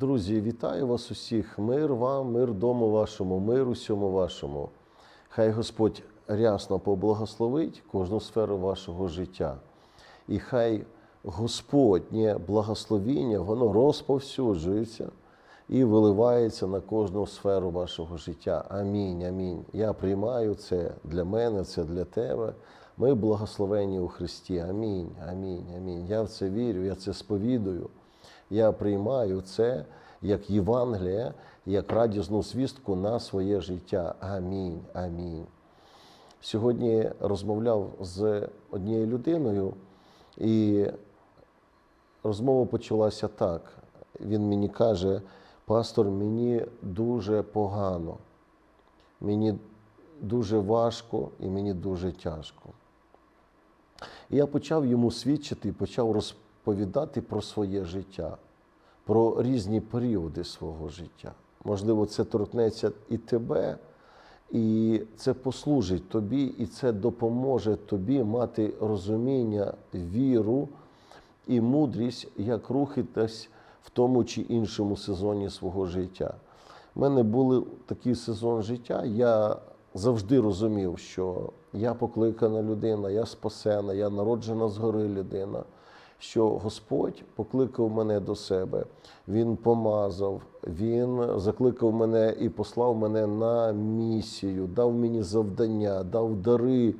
Друзі, вітаю вас усіх. Мир вам, мир дому вашому, мир усьому вашому. Хай Господь рясно поблагословить кожну сферу вашого життя. І хай Господнє благословіння, воно розповсюджується і виливається на кожну сферу вашого життя. Амінь. Амінь. Я приймаю це для мене, це для тебе. Ми благословені у Христі. Амінь. Амінь. Амінь. Я в це вірю, я це сповідую. Я приймаю це як Євангеліє, як радісну звістку на своє життя. Амінь. Амінь. Сьогодні розмовляв з однією людиною, і розмова почалася так. Він мені каже: пастор, мені дуже погано, мені дуже важко і мені дуже тяжко. І я почав йому свідчити почав розповідати про своє життя, про різні періоди свого життя. Можливо, це торкнеться і тебе, і це послужить тобі, і це допоможе тобі мати розуміння, віру і мудрість, як рухатись в тому чи іншому сезоні свого життя. У мене був такий сезон життя. Я завжди розумів, що я покликана людина, я спасена, я народжена згори людина. Що Господь покликав мене до себе, Він помазав, Він закликав мене і послав мене на місію, дав мені завдання, дав дари,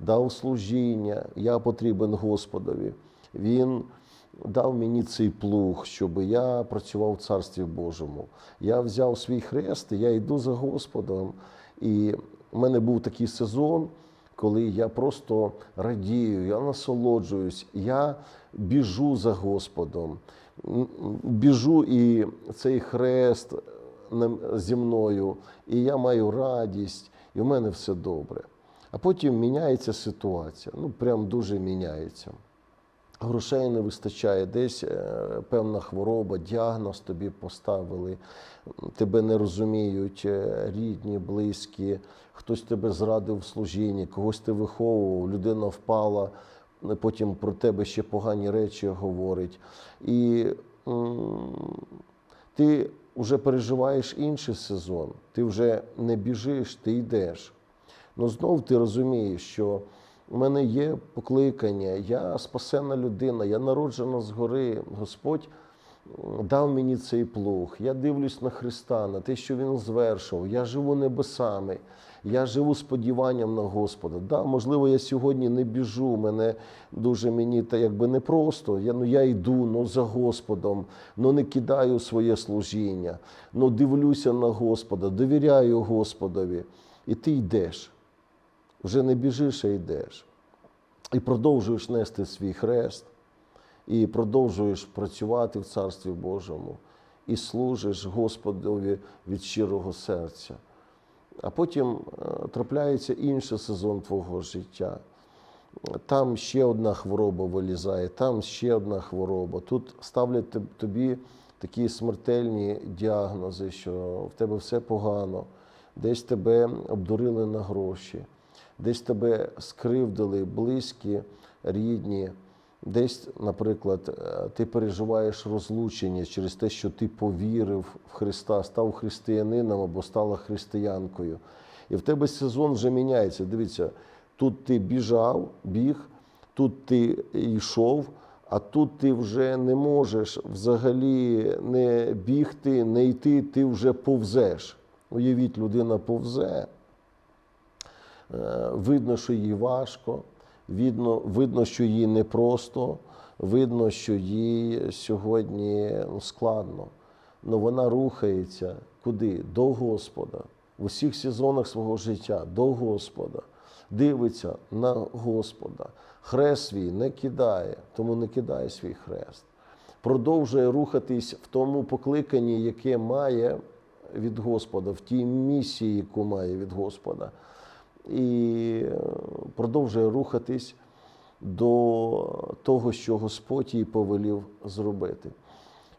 дав служіння. Я потрібен Господові. Він дав мені цей плуг, щоб я працював в Царстві Божому. Я взяв свій хрест, я йду за Господом. І в мене був такий сезон, коли я просто радію, я насолоджуюсь, я біжу за Господом, біжу і цей хрест на- зі мною, і я маю радість, і в мене все добре. А потім міняється ситуація, ну прям дуже міняється. Грошей не вистачає, десь е, певна хвороба, діагноз тобі поставили, тебе не розуміють е, рідні, близькі, хтось тебе зрадив в служінні, когось ти виховував, людина впала, е, потім про тебе ще погані речі говорить. І ти вже переживаєш інший сезон, ти вже не біжиш, ти йдеш. Ну знов ти розумієш, що у мене є покликання, я спасена людина, я народжена згори. Господь дав мені цей плуг. Я дивлюсь на Христа, на те, що Він звершив. Я живу небесами, я живу сподіванням на Господа. Да, можливо, я сьогодні не біжу, мене дуже мені та якби непросто. Я, ну, я йду ну, за Господом, ну не кидаю своє служіння, ну дивлюся на Господа, довіряю Господові. І ти йдеш вже не біжиш, а йдеш. І продовжуєш нести свій хрест, і продовжуєш працювати в Царстві Божому, і служиш Господові від щирого серця. А потім е, трапляється інший сезон твого життя. Там ще одна хвороба вилізає, там ще одна хвороба. Тут ставлять тобі такі смертельні діагнози, що в тебе все погано, десь тебе обдурили на гроші, десь тебе скривдили близькі, рідні, десь, наприклад, е, ти переживаєш розлучення через те, що ти повірив в Христа, став християнином або стала християнкою. І в тебе сезон вже міняється. Дивіться, тут ти біжав, біг, тут ти йшов, а тут ти вже не можеш взагалі не бігти, не йти, ти вже повзеш. Уявіть, людина повзе. Е, Видно, що їй важко, видно, видно, що їй непросто, видно, що їй сьогодні ну, складно. Але вона рухається куди? До Господа. В усіх сезонах свого життя до Господа. Дивиться на Господа. Хрест свій не кидає, тому не кидає свій хрест. Продовжує рухатись в тому покликанні, яке має від Господа, в тій місії, яку має від Господа і е, продовжує рухатись до того, що Господь їй повелів зробити.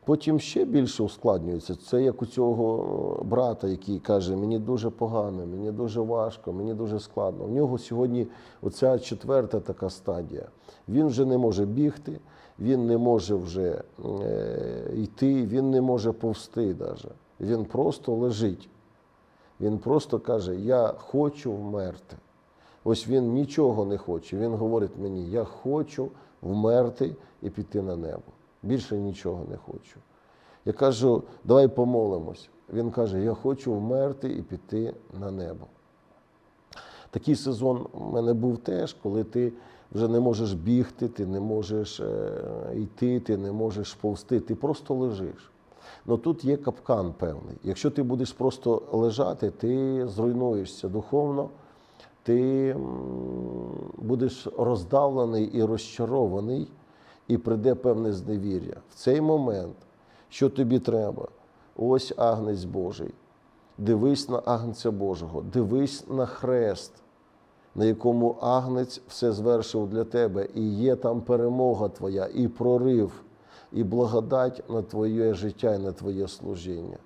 Потім ще більше ускладнюється. Це як у цього е, брата, який каже: мені дуже погано, мені дуже важко, мені дуже складно. У нього сьогодні оця четверта така стадія. Він вже не може бігти, він не може вже е, йти, він не може повсти навіть. Він просто лежить. Він просто каже: Я хочу вмерти. Ось він нічого не хоче. Він говорить мені: Я хочу вмерти і піти на небо. Більше нічого не хочу. Я кажу, давай помолимось. Він каже: Я хочу вмерти і піти на небо. Такий сезон у мене був теж, коли ти вже не можеш бігти, ти не можеш е, йти, ти не можеш повсти, ти просто лежиш. Ну тут є капкан певний. Якщо ти будеш просто лежати, ти зруйнуєшся духовно, ти будеш роздавлений і розчарований, і прийде певне зневір'я. В цей момент, що тобі треба? Ось агнець Божий. Дивись на агнця Божого, дивись на хрест, на якому агнець все звершив для тебе, і є там перемога твоя, і прорив, і благодать на твоє життя і на твоє служіння.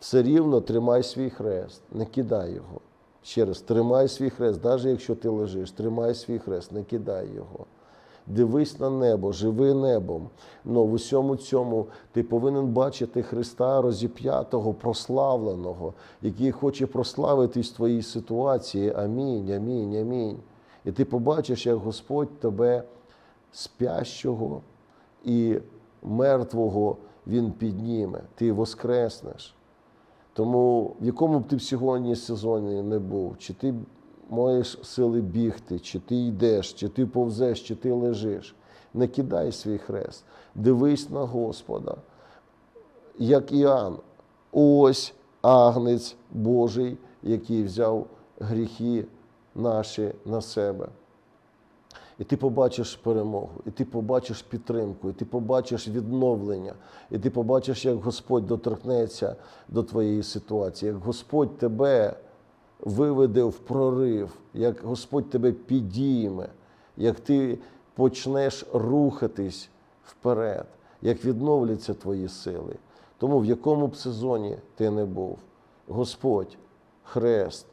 Все рівно тримай свій хрест, не кидай його. Ще раз, тримай свій хрест, навіть якщо ти лежиш, тримай свій хрест, не кидай його. Дивись на небо, живи небом. Но в усьому цьому ти повинен бачити Христа розіп'ятого, прославленого, який хоче прославитись в твоїй ситуації. Амінь, амінь, амінь. І ти побачиш, як Господь тебе спящого і мертвого Він підніме, ти воскреснеш. Тому в якому б ти б сьогодні сезоні не був, чи ти маєш сили бігти, чи ти йдеш, чи ти повзеш, чи ти лежиш, не кидай свій хрест, дивись на Господа, як Іоанн, ось агнець Божий, який взяв гріхи наші на себе. І ти побачиш перемогу, і ти побачиш підтримку, і ти побачиш відновлення, і ти побачиш, як Господь доторкнеться до твоєї ситуації, як Господь тебе виведе в прорив, як Господь тебе підійме, як ти почнеш рухатись вперед, як відновляться твої сили. Тому в якому б сезоні ти не був, Господь, хрест,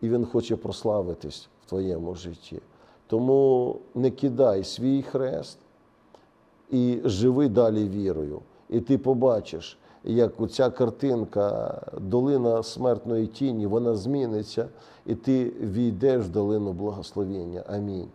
і Він хоче прославитись в твоєму житті. Тому не кидай свій хрест і живи далі вірою. І ти побачиш, як оця картинка, долина смертної тіні, вона зміниться, і ти війдеш в долину благословення. Амінь.